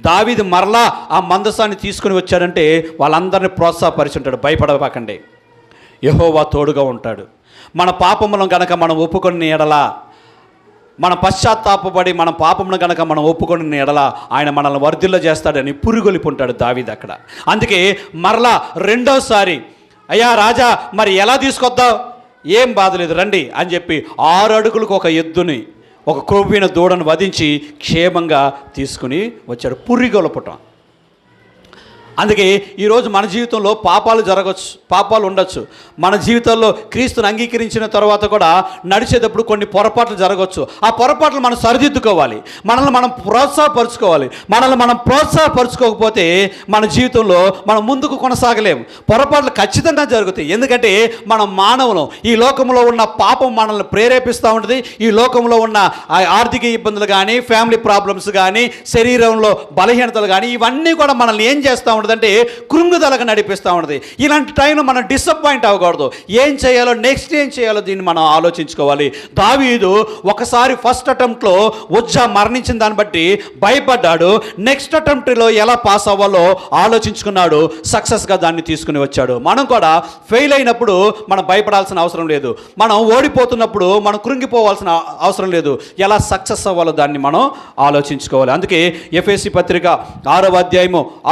దావిది మరలా ఆ మందసాన్ని తీసుకుని వచ్చాడంటే వాళ్ళందరినీ ప్రోత్సాహపరిచుంటాడు. భయపడబాకండి. యహోవా తోడుగా ఉంటాడు. మన పాపములను గనక మనం ఒప్పుకొని ఎడలా మన పశ్చాత్తాపడి మన పాపమును గనక మనం ఒప్పుకొని ఎడల ఆయన మనల్ని వర్ధిల్ల చేస్తాడని పురుగొలిపుంటాడు దావిది అక్కడ. అందుకే మరలా రెండోసారి అయ్యా రాజా మరి ఎలా తీసుకొద్దాం ఏం బాధలేదు రండి అని చెప్పి ఆరు అడుగులకు ఒక ఎద్దుని ఒక క్రొవ్విన దూడను వధించి క్షేమంగా తీసుకుని వచ్చాడు. పురిగొలపటం అందుకే ఈరోజు మన జీవితంలో పాపాలు జరగచ్చు పాపాలు ఉండొచ్చు. మన జీవితంలో క్రీస్తుని అంగీకరించిన తర్వాత కూడా నడిచేటప్పుడు కొన్ని పొరపాట్లు జరగవచ్చు ఆ పొరపాట్లు మనం సరిదిద్దుకోవాలి. మనల్ని మనం ప్రోత్సాహపరుచుకోవాలి. మనల్ని మనం ప్రోత్సాహపరుచుకోకపోతే మన జీవితంలో మనం ముందుకు కొనసాగలేము. పొరపాట్లు ఖచ్చితంగా జరుగుతాయి. ఎందుకంటే మనం మానవులం. ఈ లోకంలో ఉన్న పాపం మనల్ని ప్రేరేపిస్తూ ఉంటుంది. ఈ లోకంలో ఉన్న ఆ ఆర్థిక ఇబ్బందులు కానీ ఫ్యామిలీ ప్రాబ్లమ్స్ కానీ శరీరంలో బలహీనతలు కానీ ఇవన్నీ కూడా మనల్ని ఏం చేస్తూ ఉంటుందంటే కృంగుదలకు నడిపిస్తూ ఉంటుంది ఇలాంటి టైంలో మనం డిసప్పాయింట్ అవ్వకూడదు. ఏం చేయాలో నెక్స్ట్ ఏం చేయాలో దీన్ని మనం ఆలోచించుకోవాలి. దావీదు ఒకసారి ఫస్ట్ అటెంప్ట్లో ఉజ్జా మరణించిన దాన్ని బట్టి భయపడ్డాడు. నెక్స్ట్ అటెంప్ట్లో ఎలా పాస్ అవ్వాలో ఆలోచించుకున్నాడు. సక్సెస్గా దాన్ని తీసుకుని వచ్చాడు. మనం కూడా ఫెయిల్ అయినప్పుడు మనం భయపడాల్సిన అవసరం లేదు. మనం ఓడిపోతున్నప్పుడు మనం కృంగిపోవాల్సిన అవసరం లేదు. ఎలా సక్సెస్ అవ్వాలో దాన్ని మనం ఆలోచించుకోవాలి. అందుకే ఎఫ్ఎస్సి పత్రిక ఆరవ అధ్యాయము